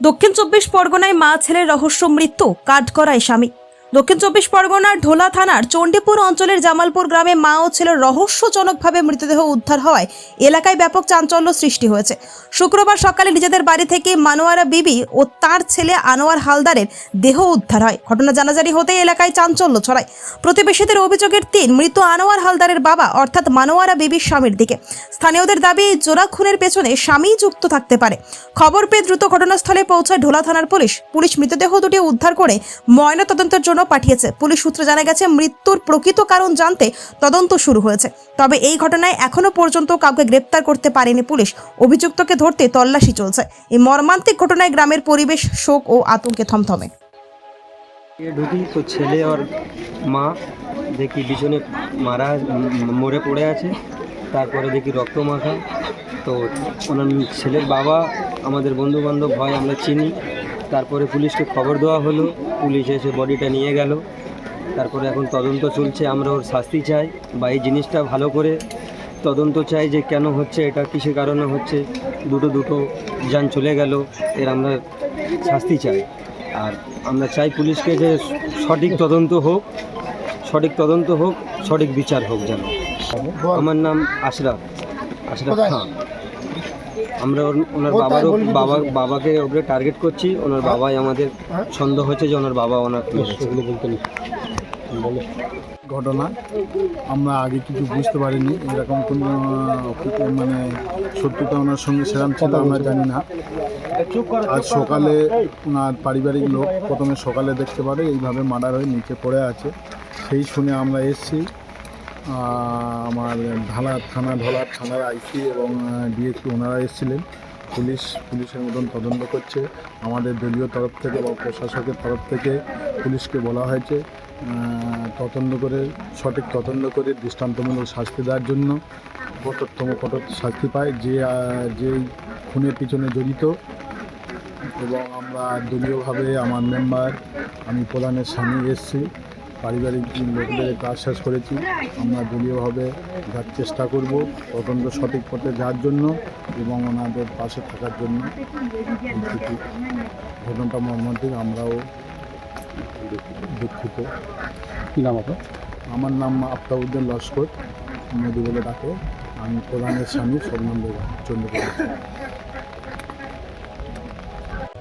দক্ষিণ চব্বিশ পরগনায় মা ছেলের রহস্য মৃত্যু কাঠ করায় স্বামী। দক্ষিণ চব্বিশ পরগনার ঢোলা থানার চণ্ডীপুর অঞ্চলের জামালপুর গ্রামে মা ও ছেলের রহস্যজনকভাবে মৃতদেহ উদ্ধার হওয়ায় এলাকায় ব্যাপক চাঞ্চল্য সৃষ্টি হয়েছে। শুক্রবার সকালে নিজেদের বাড়ি থেকে মানোয়ারা বিবি ও তার ছেলে আনোয়ার হালদারের দেহ উদ্ধার হয়। ঘটনা জানাজানি হতেই এলাকায় চাঞ্চল্য ছড়ায়। প্রতিবেশীদের অভিযোগের তিন, মৃত আনোয়ার হালদারের বাবা, অর্থাৎ মানোয়ারা বিবির স্বামীর দিকে। স্থানীয়দের দাবি, এই জোড়া খুনের পেছনে স্বামীই যুক্ত থাকতে পারে। খবর পেয়ে দ্রুত ঘটনাস্থলে পৌঁছায় ঢোলা থানার পুলিশ। পুলিশ মৃতদেহ দুটি উদ্ধার করে ময়না তদন্তের জন্য পাঠিয়েছে। পুলিশ সূত্রে জানা গেছে, মৃত্যুর প্রকৃত কারণ জানতে তদন্ত শুরু হয়েছে। তবে এই ঘটনায় এখনও পর্যন্ত কাউকে গ্রেপ্তার করতে পারেনি পুলিশ। অভিযুক্তকে ধরতে তল্লাশি চলছে। এই মর্মান্তিক ঘটনায় গ্রামের পরিবেশ শোক ও আতঙ্কে থমথমে। ঢুকি তো ছেলে আর মা, দেখি পিছনে মারা, মরে পড়ে আছে, তারপরে দেখি রক্ত মাখা। তো ওনার ছেলের বাবা, আমাদের বন্ধু বান্ধব হয়, আমরা চিনি। তারপরে পুলিশকে খবর দেওয়া হলো। পুলিশ এসে বডিটা নিয়ে গেল। তারপরে এখন তদন্ত চলছে আমরা ওর শাস্তি চাই বা এই জিনিসটা ভালো করে তদন্ত চাই যে কেন হচ্ছে এটা কিসের কারণে হচ্ছে। দুটো দুটো যান চলে গেল এর আমরা শাস্তি চাই। আর আমরা চাই পুলিশকে যে সঠিক তদন্ত হোক সঠিক তদন্ত হোক সঠিক বিচার হোক যেন। আমার নাম আশরাফ আশরাফ খান। আমরা ওর- ওনার বাবারও বাবা বাবাকে ওপরে টার্গেট করছি। ওনার বাবাই আমাদের সন্দেহ হচ্ছে যে ওনার বাবা ওনার ঘটনা আমরা আগে কিছু বুঝতে পারিনি। এরকম কোনো মানে সত্যতা ওনার সঙ্গে সেরাম ছিল আমরা জানি না। আজ সকালে ওনার পারিবারিক লোক প্রথমে সকালে দেখতে পারে এইভাবে মার্ডার হয়ে নিচে পড়ে আছে। সেই শুনে আমরা এসেছি। আমার ঢালা থানা ঢলার থানার আইসি এবং ডিএসপি ওনারা এসেছিলেন। পুলিশ, পুলিশের মতন তদন্ত করছে। আমাদের দলীয় তরফ থেকে বা প্রশাসকের তরফ থেকে পুলিশকে বলা হয়েছে তদন্ত করে, সঠিক তদন্ত করে দৃষ্টান্তমূলক শাস্তি দেওয়ার জন্য কঠোরতম, কঠোর শাস্তি পায়। যে যে খুনের পিছনে জড়িত এবং আমরা দলীয়ভাবে আমার মেম্বার, আমি প্রধানের স্বামী এসেছি। পারিবারিক লোকদের একটু আশ্বাস করেছি। আমরা দলীয়ভাবে যার চেষ্টা করব তদন্ত সঠিক পথে যাওয়ার জন্য এবং ওনাদের পাশে থাকার জন্য। ঘটনাটা মর্মান্তিক আমরাও দুঃখিত। কি নাম আপনার? আমার নাম আফতাবুদ্দিন লস্কর। মোদি বলে ডাকে। আমি প্রধানের স্বামী স্বর্ণন্দ চন্দ্রপুর